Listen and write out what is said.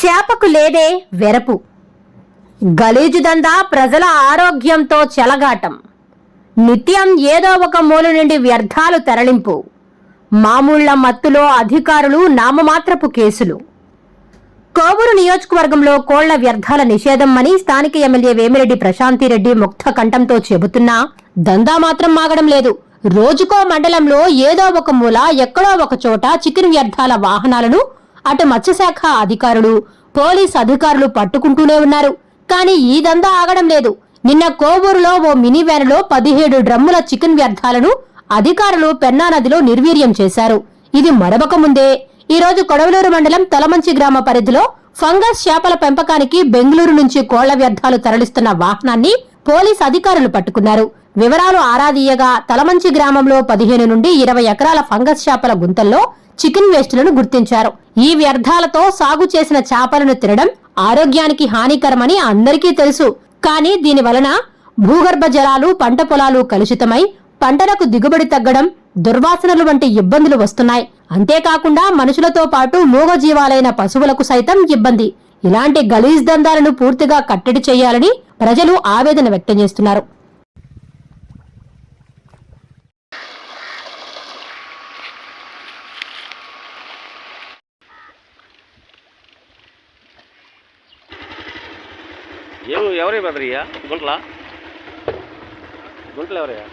చేపకు లేదే వెరపు. గలీజు దందా ప్రజల ఆరోగ్యంతో చెలగాటం. నిత్యం ఏదో ఒక మూల నుండి వ్యర్థాలు తరలింపు. మామూళ్ళ మత్తులో అధికారులు నామమాత్రపు కేసులు. కోవూరు నియోజకవర్గంలో కోళ్ళ వ్యర్థాల నిషేధం అని స్థానిక ఎమ్మెల్యే వేమిరెడ్డి ప్రశాంతిరెడ్డి ముక్త కంఠంతో చెబుతున్నా దందా మాత్రం మాగడం లేదు. రోజుకో మండలంలో ఏదో ఒక మూల ఎక్కడో ఒక చోట చికెన్ వ్యర్థాల వాహనాలను అటు మత్స్యశాఖ అధికారులు పోలీస్ అధికారులు పట్టుకుంటూనే ఉన్నారు. కానీ ఈ దందా ఆగడం లేదు. నిన్న కోవూరులో ఓ మినీ వ్యాన్లో పదిహేడు డ్రమ్ముల చికెన్ వ్యర్థాలను అధికారులు పెన్నా నదిలో నిర్వీర్యం చేశారు. ఇది మరవక ముందే. ఈరోజు కొడవలూరు మండలం తలమంచి గ్రామ పరిధిలో ఫంగస్ చేపల పెంపకానికి బెంగళూరు నుంచి కోళ్ళ వ్యర్థాలు తరలిస్తున్న వాహనాన్ని పోలీస్ అధికారులు పట్టుకున్నారు. వివరాలు ఆరాదీయగా తలమంచి గ్రామంలో పదిహేను నుండి ఇరవై ఎకరాల ఫంగస్ చేపల గుంతల్లో చికెన్ వేస్టులను గుర్తించారు. ఈ వ్యర్థాలతో సాగు చేసిన చేపలను తినడం ఆరోగ్యానికి హానికరమని అందరికీ తెలుసు. కానీ దీని వలన భూగర్భ జలాలు పంట పొలాలు కలుషితమై పంటలకు దిగుబడి తగ్గడం దుర్వాసనలు వంటి ఇబ్బందులు వస్తున్నాయి. అంతేకాకుండా మనుషులతో పాటు మూగజీవాలైన పశువులకు సైతం ఇబ్బంది. ఇలాంటి గలీజ్ దందాలను పూర్తిగా కట్టడి చేయాలని ప్రజలు ఆవేదన వ్యక్తం చేస్తున్నారు. ఏం ఎవరే బెదరయ్యా గుంటలా గుంటలు ఎవరయ్యా